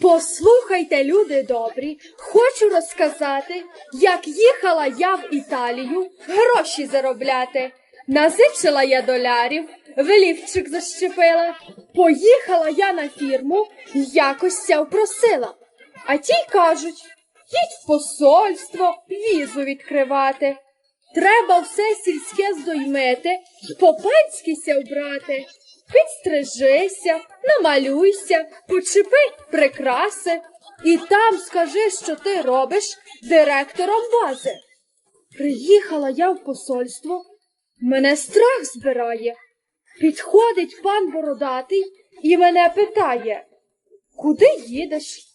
Послухайте, люди добрі, хочу розказати, як їхала я в Італію гроші заробляти. Назичила я долярів, велівчик защепила. Поїхала я на фірму, якось ся впросила. А ті й кажуть, їдь в посольство, візу відкривати. Треба все сільське здоймити, по-панськи ся вбрати. Підстрижися, намалюйся, почепи прикраси, і там скажи, що ти робиш директором бази. Приїхала я в посольство, мене страх збирає. Підходить пан бородатий і мене питає, куди їдеш?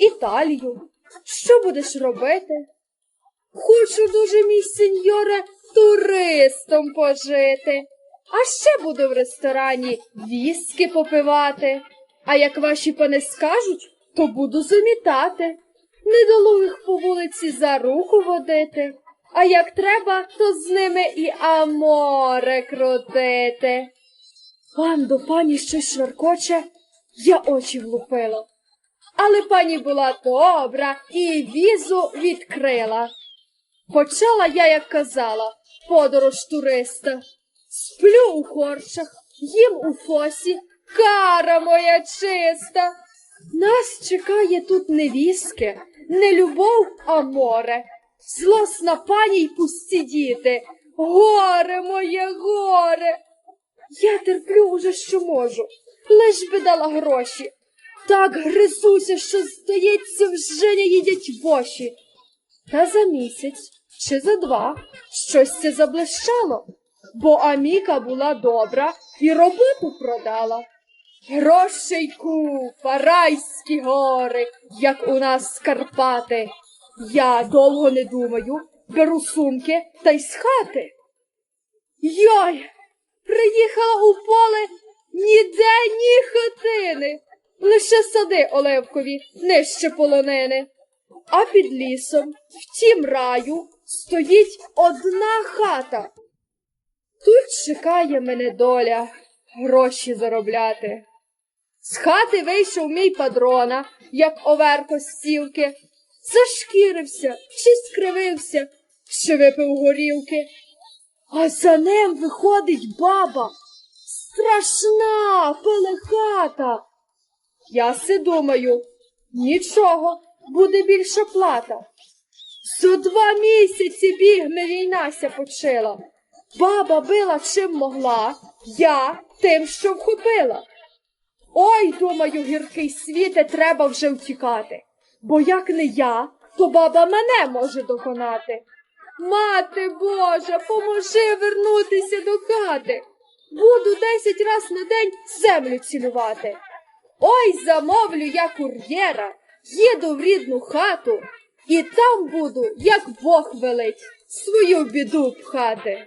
Італію. Що будеш робити? Хочу дуже, мій сеньоре, туристом пожити. А ще буду в ресторані віски попивати. А як ваші пани скажуть, то буду замітати. Недолугих по вулиці за руку водити. А як треба, то з ними і аморе крутити. Пан до пані щось шваркоче, я очі влупила. Але пані була добра і візу відкрила. Почала я, як казала, подорож туриста. Сплю у корчах, їм у фосі, кара моя чиста. Нас чекає тут не віски, не любов, а море. Злосна пані й пусті діти. Горе моє, горе. Я терплю уже, що можу, лиш би дала гроші. Так гризуся, що, здається, вже не їдять воші. Та за місяць чи за два щось це заблищало, бо Аміка була добра і роботу продала. Грошей купа, гори, як у нас Карпати. Я довго не думаю, беру сумки та й з хати. Йой, приїхала у поле ніде ні хатини, лише сади оливкові, нижче полонини. А під лісом, в тім раю, стоїть одна хата. Тут чекає мене доля гроші заробляти. З хати вийшов мій падрона, як оверко з сілки, зашкірився чи скривився, що випив горілки. А за ним виходить баба, страшна пелехата. Я си думаю, нічого, буде більша плата. За два місяці бігме війнася почила. Баба била чим могла, я тим, що вхопила. Ой, думаю, гіркий світе, треба вже втікати, бо як не я, то баба мене може доконати. Мати Божа, поможи вернутися до хати. Буду десять раз на день землю цілювати. Ой, замовлю я кур'єра, їду в рідну хату, і там буду, як Бог велить, свою біду пхати.